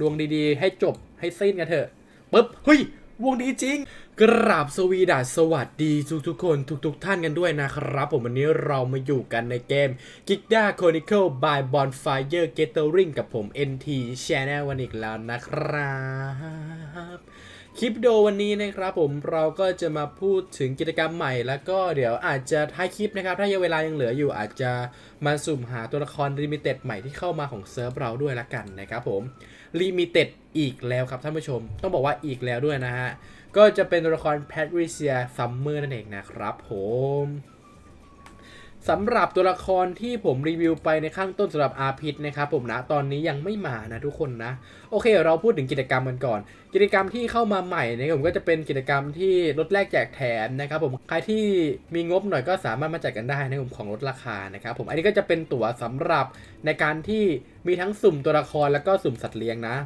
ดวงดีๆ ให้จบให้สิ้นกันเถอะปึ๊บเฮ้ยวงดีจริง กราบสวีดัสสวัสดีทุกทุกๆคนทุกๆท่านกันด้วยนะครับ ผมวันนี้เรามาอยู่กันในเกม g i g d a Chronicle by Bonfire Gathering กับผม NT Channel วันอีกแล้วนะครับ คลิปโดวันนี้นะครับผมเราก็จะมาพูดถึงกิจกรรมใหม่ แล้วก็เดี๋ยวอาจจะท้ายคลิปนะครับ ถ้ายังเวลายังเหลืออยู่อาจจะมาสุ่มหาตัวละครลิมิเต็ดใหม่ที่เข้ามาของเซิร์ฟเราด้วยละกันนะครับผมลิมิเต็ดอีกแล้วครับท่านผู้ชม ต้องบอกว่าอีกแล้วด้วยนะฮะ ก็จะเป็นตัวละครแพทริเซียซัมเมอร์นั่นเองนะครับผม สำหรับตัวละครที่ผมรีวิวไปในข้างต้นสำหรับอาพิษนะครับผมนะตอนนี้ยังไม่มานะทุกคนนะ โอเค เราพูดถึงกิจกรรมกันก่อน กิจกรรมที่เข้ามาใหม่นะครับผมก็จะเป็นกิจกรรมที่ลดแลกแจกแถมนะครับผมใครที่มีงบหน่อยก็สามารถมาจัดกันได้นะผมของลดราคานะครับผมอันนี้ก็จะเป็นตั๋วสำหรับในการที่มีทั้งสุ่มตัวละครแล้วก็สุ่มสัตว์เลี้ยงนะ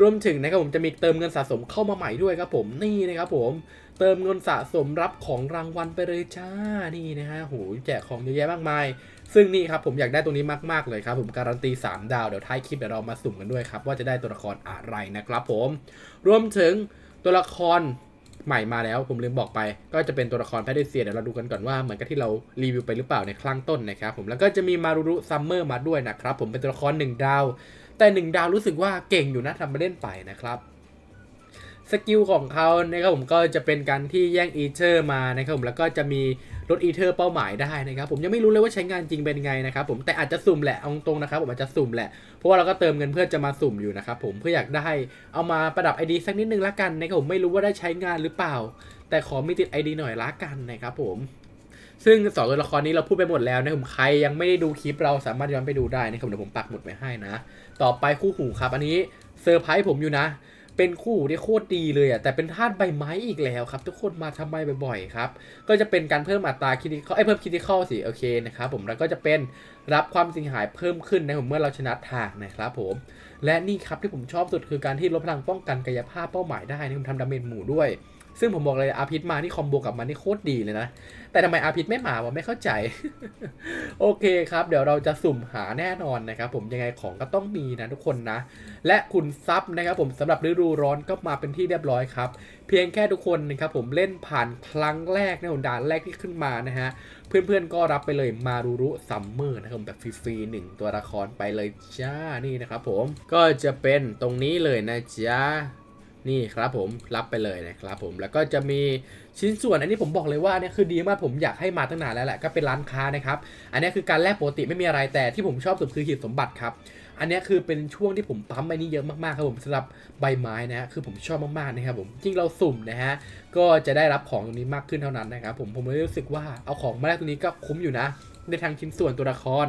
รวมถึงนะครับผมจะมีเติมเงินสะสมเข้ามาใหม่ด้วยครับผมนี่นะครับผมเติมเงินสะสมรับของรางวัลไปเลยจ้านี่นะฮะโหแจกของเยอะแยะมากมาย ซึ่งนี่ครับผมอยากได้ตรงนี้มากๆเลยครับผมการันตี 3 ดาวเดี๋ยวท้ายคลิปเดี๋ยวเรามาสุ่มกันด้วยครับว่าจะได้ตัวละครอะไรนะครับผมรวมถึงตัวละครใหม่มาแล้วผมลืมบอกไป ก็จะเป็นตัวละครแพทริเซียเดี๋ยวเราดูกันก่อนว่าเหมือนกับที่เรารีวิวไปหรือเปล่าในครั้งต้นนะครับผมแล้วก็จะมีมารุรุซัมเมอร์มาด้วยนะครับผมเป็นตัวละครหนึ่งดาว แต่หนึ่งดาวรู้สึกว่าเก่งอยู่นะทำมาเล่นไปนะครับสกิลของเขานะครับผมก็จะเป็นการที่แย่งอีเทอร์มานะครับผมแล้วก็จะมีลดอีเทอร์เป้าหมายได้นะครับผมยังไม่รู้เลยว่าใช้งานจริงเป็นไงนะครับผมแต่อาจจะสุ่มแหละเอาตรงนะครับผมอาจจะสุ่มแหละเพราะว่าเราก็เติมเงินเพื่อจะมาสุ่มอยู่นะครับผมเพื่ออยากได้เอามาประดับ ID สักนิดนึงละกันนะครับผมไม่รู้ว่าได้ใช้งานหรือเปล่า แต่ขอมีติด ID หน่อยละกันนะครับผม ซึ่งสองตัวละครนี้เราพูดไปหมดแล้วนะผมใครยังไม่ได้ดูคลิปเราสามารถย้อนไปดูได้นะครับเดี๋ยวผมปักหมุดไว้ให้นะ ต่อไปคู่หูครับ อันนี้เซอร์ไพรส์ผมอยู่นะ เป็นคู่ที่โคตรดีเลยอะแต่เป็นธาตุใบไม้อีกแล้วครับ ทุกคนมาทำไมบ่อยๆครับ ก็จะเป็นการเพิ่มอัตราคิดเขาไอ้เพิ่มคิดที่เข้สิโอเคนะครับผมแล้วก็จะเป็นรับความเสียหายเพิ่มขึ้นนะผมเมื่อเราชนะทางนะครับผมและนี่ครับที่ผมชอบสุดคือการที่ลดพลังป้องกันกายภาพเป้าหมายได้นะผมทำดาเมจหมู่ด้วย ซึ่งผมบอกเลยอาพิษมานี่คอมโบกับมันนี่โคตรดีเลยนะ แต่ทำไมอาพิษไม่มาวะไม่เข้าใจ โอเคครับ เดี๋ยวเราจะสุ่มหาแน่นอนนะครับผมยังไงของก็ต้องมีนะทุกคนนะ และคุณซับนะครับผมสำหรับฤดูร้อนก็มาเป็นที่เรียบร้อยครับ เพียงแค่ทุกคนนะครับผมเล่นผ่านครั้งแรกในด่านแรกที่ขึ้นมานะฮะเพื่อนๆก็รับไปเลยมารุรุซัมเมอร์นะครับผมแบบฟรีๆหนึ่งตัวละครไปเลยจ้านี่นะครับผมก็จะเป็นตรงนี้เลยนะจ๊ะ นี่ครับผมรับไปเลยนะครับผมแล้วก็จะมีชิ้นส่วนอันนี้ผมบอกเลยว่าเนี่ยคือดีมากผมอยากให้มาตั้งนานแล้วแหละก็เป็นร้านค้านะครับอันนี้คือการแลกปกติไม่มีอะไรแต่ที่ผมชอบสุดคือหีบสมบัติครับอันนี้คือเป็นช่วงที่ผมปั๊มไปนี่เยอะมากๆครับผมสำหรับใบไม้นะฮะคือผมชอบมากๆนะครับผมจริงเราสุ่มนะฮะก็จะได้รับของตรงนี้มากขึ้นเท่านั้นนะครับผมผมเลยรู้สึกว่าเอาของมาแลกตรงนี้ก็คุ้มอยู่นะในทางชิ้นส่วนตัวละคร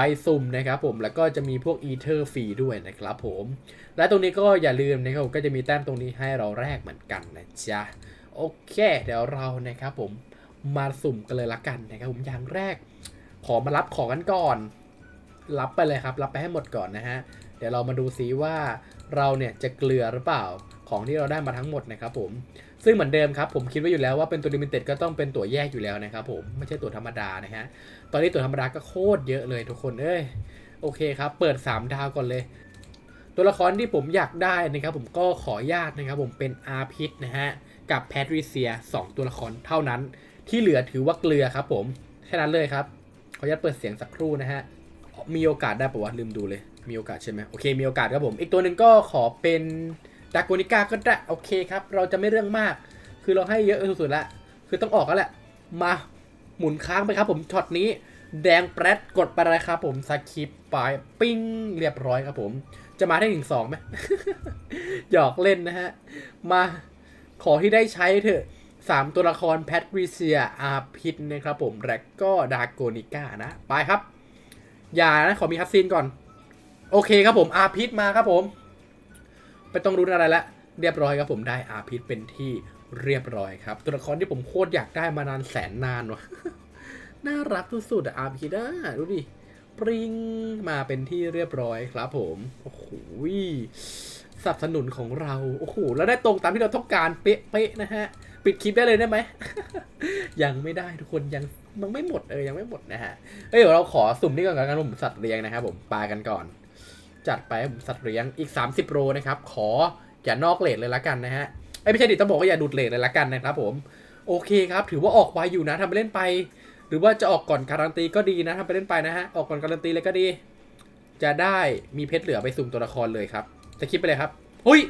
ใบสุ่มนะครับผมแล้วก็จะมีพวกอีเทอร์ฟรีด้วยนะครับผมและตรงนี้ก็อย่าลืมนะครับผมก็จะมีแต้มตรงนี้ให้เราแลกเหมือนกันนะจ๊ะโอเค เดี๋ยวเรานะครับผมมาสุ่มกันเลยละกันนะครับผมอย่างแรก ขอมารับของกันก่อน รับไปเลยครับ รับไปให้หมดก่อนนะฮะเดี๋ยวเรามาดูซิว่าเราเนี่ยจะเกลือหรือเปล่า ของที่เราได้มาทั้งหมดนะครับผม ซึ่งเหมือนเดิมครับผมคิดไว้อยู่แล้วว่าเป็นตัวลิมิเต็ดก็ต้องเป็นตัวแยกอยู่แล้วนะครับผมไม่ใช่ตัวธรรมดานะฮะตอนนี้ตัวธรรมดาก็โคตรเยอะเลยทุกคนเอ้ยโอเคครับเปิด 3 ดาวก่อนเลย ตัวละครที่ผมอยากได้นะครับผมก็ขอญาตนะครับผมเป็นอาพิษนะฮะกับแพทริเซีย 2 ตัวละครเท่านั้น ที่เหลือถือว่าเกลือครับผมแค่นั้นเลยครับขออนุญาตเปิดเสียงสักครู่นะฮะมีโอกาสได้ปะวะลืมดูเลยมีโอกาสใช่ไหมโอเคมีโอกาสครับผม อีกตัวหนึ่งก็ขอเป็น ดากโกนิก้าก็ได้โอเคครับ เราจะไม่เรื่องมาก คือเราให้เยอะสุดๆแล้วคือต้องออกแล้วแหละมาหมุนค้างไปครับผมช็อตนี้แดงแปรดกดไปเลยครับผมสคิปไปปิ้งเรียบร้อยครับผม จะมาได้ถึงสองไหมหยอกเล่นนะฮะ มาขอที่ได้ใช้เถอะสามตัวละครแพทริเซียอาพิษนะครับผมและก็ดาโกนิก้านะ ไปครับ อย่านะ ขอมีคัสซีนก่อน โอเคครับผมอาพิษมาครับผม ไม่ต้องรุ้อะไรละเรียบร้อยครับผมได้อาพิษเป็นที่เรียบร้อยครับ ตัวละครที่ผมโคตรอยากได้มานานแสนนานวะน่ารักสุดๆอะอาพิษอะดูดิปริงมาเป็นที่เรียบร้อยครับผมโอ้โหสนับสนุนของเราโอ้โหแล้วได้ตรงตามที่เราต้องการเป๊ะๆนะฮะปิดคลิปได้เลยได้ไหม ยังไม่ได้ทุกคนยังมันไม่หมดเออยังไม่หมดนะฮะ เอ้ยเดี๋ยวเราขอสุ่มนี่ก่อนกันผมสัตว์เลี้ยงนะครับผมปลากันก่อน จัดไปให้ผมสัตว์เลี้ยงอีก 30โรนะครับ ขออย่านอกเลทเลยละกันนะฮะไอ้ไม่ใช่ดิต้องบอกว่าอย่าดูดเลทเลยละกันนะครับผมโอเคครับ ถือว่าออกไวอยู่นะทำไปเล่นไป หรือว่าจะออกก่อนการันตีก็ดีนะทำไปเล่นไปนะฮะออกก่อนการันตีเลยก็ดี จะได้มีเพชรเหลือไปสุ่มตัวละครเลยครับจะคิดไปเลยครับเฮ้ย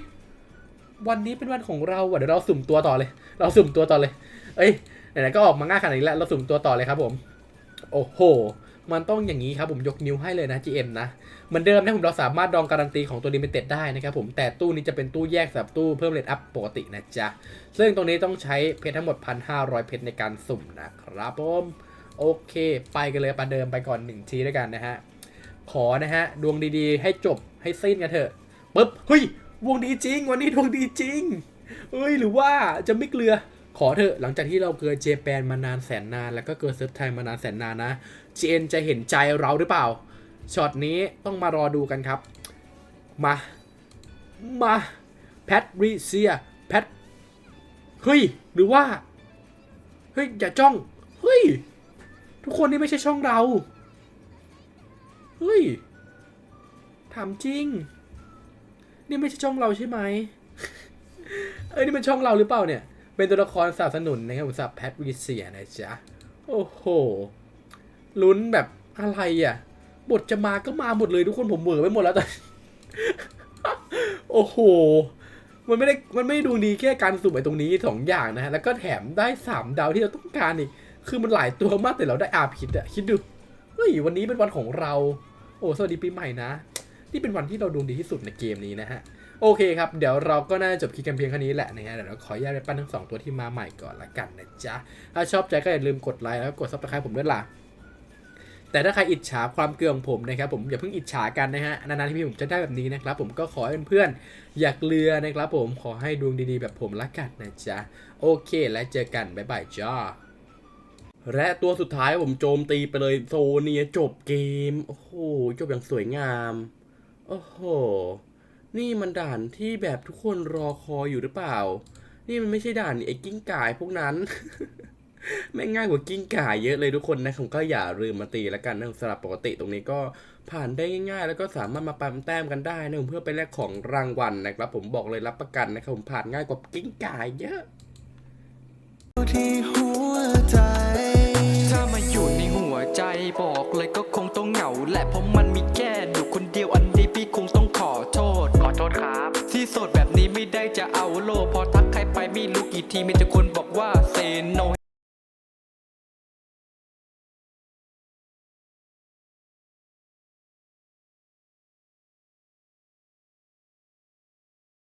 วันนี้เป็นวันของเราอะเดี๋ยวเราสุ่มตัวต่อเลย เราสุ่มตัวต่อเลย เอ้ยไหนๆก็ออกมาง่ายขนาดนี้แล้วเราสุ่มตัวต่อเลยครับผม โอ้โห มันต้องอย่างนี้ครับผมยกนิ้วให้เลยนะ GM นะ เหมือนเดิมนะผมเราสามารถดองการันตีของตัวลิมิเต็ดได้นะครับผมแต่ตู้นี้จะเป็นตู้แยกสำหรับตู้เพิ่มเลทอัพปกตินะจ๊ะ ซึ่งตรงนี้ต้องใช้เพชรทั้งหมด 1,500 เพชรในการสุ่มนะครับผมโอเค ไปกันเลยประเดิมไปก่อนหนึ่งทีด้วยกันนะฮะ ขอนะฮะ ดวงดีๆ ให้จบให้สิ้นกันเถอะปึ๊บเฮ้ยดวงดีจริง วันนี้ดวงดีจริงเอ้ยหรือว่าจะไม่เกลือ ขอเถอะหลังจากที่เราเกินเจแปนมานานแสนนาน แล้วก็เกินเซิร์ฟไทยมานานแสนนานนะ GN จะเห็นใจเราหรือเปล่าช็อตนี้ต้องมารอดูกันครับ มา มาแพทริเซียแพทเฮ้ย หรือว่า เฮ้ย อย่าจ้อง เฮ้ย ทุกคนนี่ไม่ใช่ช่องเรา เฮ้ยถามจริง นี่ไม่ใช่ช่องเราใช่ไหม เอ้ย นี่เป็นช่องเราหรือเปล่าเนี่ย เป็นตัวละครสนับสนุนนะครับผมสำหรับแพทริเซียนะจ๊ะ โอ้โห ลุ้นแบบอะไรอะ บทจะมาก็มาหมดเลยทุกคนผมเหม่อไปหมดแล้วตอนโอ้โห มันไม่ได้ มันไม่ได้ดูดีแค่การสุ่มไอ้ตรงนี้สองอย่างนะฮะ แล้วก็แถมได้สามดาวที่เราต้องการอีก คือมันหลายตัวมากแต่เราได้อาพิษอะคิดดู เฮ้ย วันนี้เป็นวันของเรา โอ้ สวัสดีปีใหม่นะ นี่เป็นวันที่เราดวงดีที่สุดในเกมนี้นะฮะ โอเคครับ เดี๋ยวเราก็น่าจะจบคลิปกันเพียงแค่นี้แหละนะฮะเดี๋ยวเราขออนุญาตไปปั้นทั้งสองตัวที่มาใหม่ก่อนละกันนะจ๊ะ ถ้าชอบใจก็อย่าลืมกดไลค์แล้วกดซับสไครต์ผมด้วยล่ะแต่ถ้าใครอิจฉาความเกลือของผมนะครับผมอย่าเพิ่งอิจฉากันนะฮะนานๆที่พี่ผมจะได้แบบนี้นะครับผมก็ขอให้เพื่อนๆอยากเรือนะครับผมขอให้ดวงดีๆแบบผมละกันนะจ๊ะโอเค แล้วเจอกันบ๊ายบายจ้าและตัวสุดท้ายผมโจมตีไปเลยโซเนียจบเกม โอ้โหจบอย่างสวยงาม โอ้โห นี่มันด่านที่แบบทุกคนรอคอยอยู่หรือเปล่า นี่มันไม่ใช่ด่านไอ้กิ้งก่ายพวกนั้น ไม่ง่ายกว่ากิ้งก่ายเยอะเลยทุกคนนะผมก็อย่าลืมมาตีแล้วกันนะสำหรับปกติตรงนี้ก็ผ่านได้ง่ายๆ แล้วก็สามารถมาปั๊มแต้มกันได้นะผมเพื่อไปแลกของรางวัลนะครับ ผมบอกเลยรับประกันนะครับผมผ่านง่ายกว่ากิ้งก่ายเยอะที่หัวใจถ้ามาอยู่ในหัวใจบอกเลยก็คงต้องเหงาแหละเพราะมันมีแค่ ไม่ได้จะเอาโล พอทักใครไปไม่รู้กี่ทีมีแต่คนบอกว่าเซโน